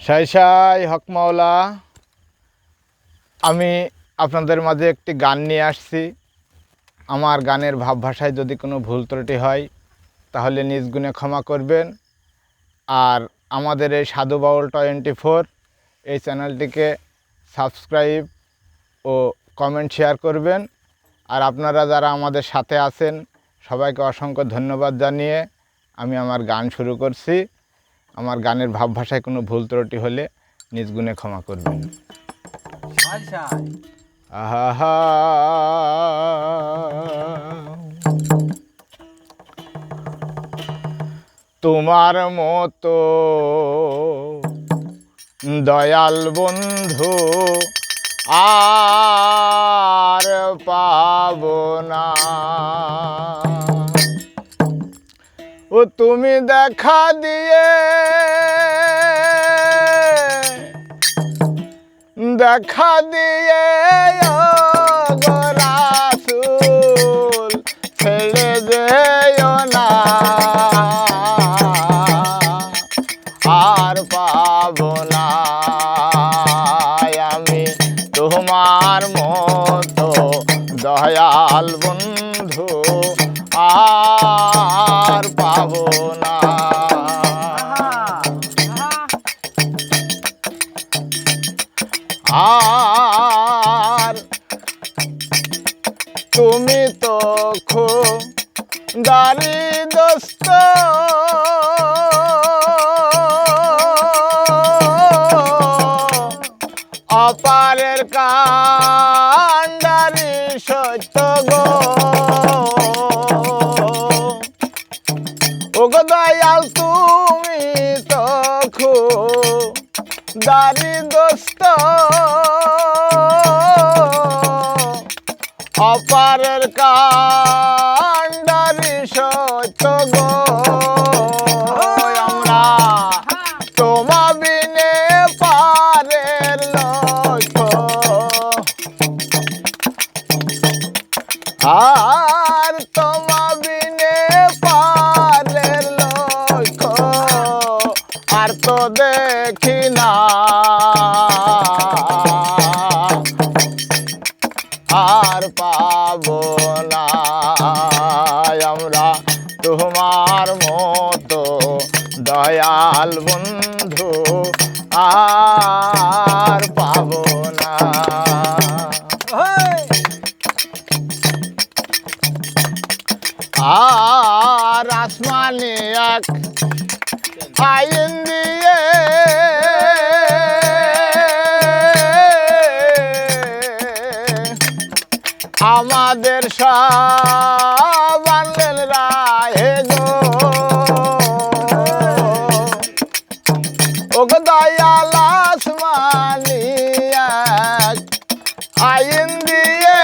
সাই সাই, হক মাওলা। আমি আপনাদের মাঝে একটি গান নিয়ে আসছি। আমার গানের ভাব ভাষায় যদি কোনো ভুল ত্রুটি হয়, তাহলে নিজ গুণে ক্ষমা করবেন। আর আমাদের এই সাধু বাউল টোয়েন্টি ফোর এই চ্যানেলটিকে সাবস্ক্রাইব ও কমেন্ট শেয়ার করবেন। আর আপনারা যারা আমাদের সাথে আছেন, সবাইকে অসংখ্য ধন্যবাদ জানিয়ে আমি আমার গান শুরু করছি। আমার গানের ভাব ভাষায় কোনো ভুল ত্রুটি হলে নিজ গুণে ক্ষমা করবেন। তোমার মতো দয়াল বন্ধু আর পাব না। ও তুমি দেখা দিয়ে। দেখা দিয়ে রাসূল ছেড়ে না। আর তোমার দয়াল বন্ধু। আর আর তুমি তো খো দারি দোস্ত। অপারের কান্ডারি সত্য গো। ওগো দয়াল, তুমি তো খু দারি দোস্ত। অপারের কান্ডারি সত্য গো। আমরা তোমা বিনে পারের লক্ষ্য আর তোমা বিনে পারের লক্ষ্য আর তো দেখি তোমার মতো দয়াল বন্ধু আর পাবো না। আর আসমানি এক আইন দিয়ে আমাদের সব আনলেন রাহে গো। ও গো দয়াল আসমানি আইন দিয়ে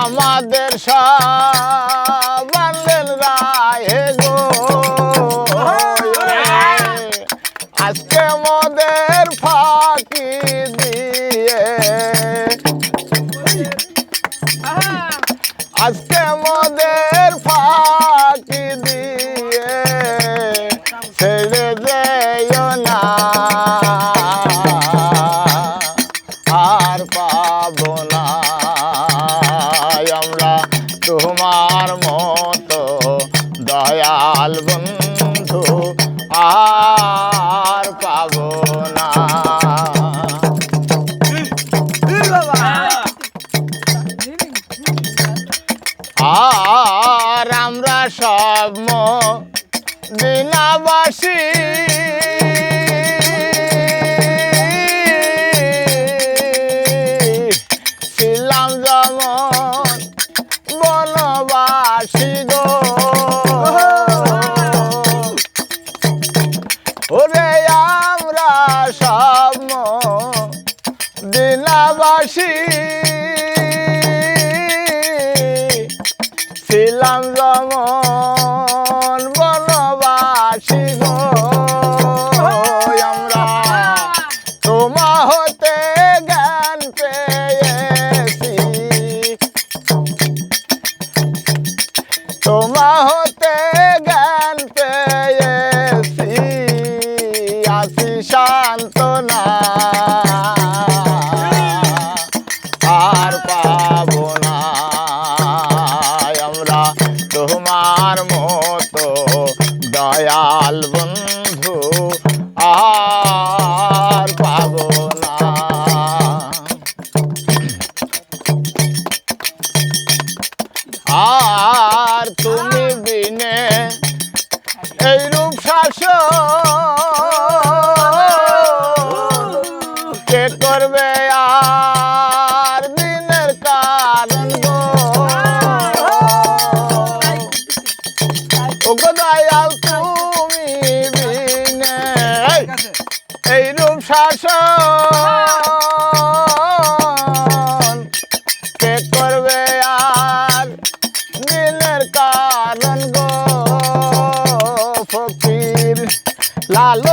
আমাদের সব আনলেন রাহে গো। আজকে মোদের ফাঁকি দিয়ে আজকে মোদের দিনাবাসী ছিলাম যেমন বনবাসী গো। ওরে আমরা সব দিনাবাসী ছিলাম যেমন কে করবে আর দিনের কারণ গো তুমি বিনে এই রূপ শাসন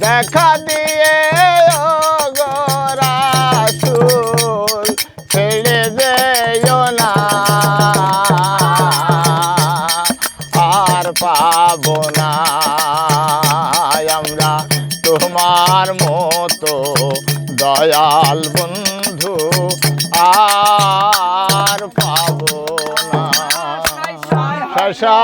দেখা দিয়ে ও গোরাসুল ছেড়ে না। আর পাবো না। আমরা তোমার মতো দয়াল বন্ধু আর পাবো না। শশা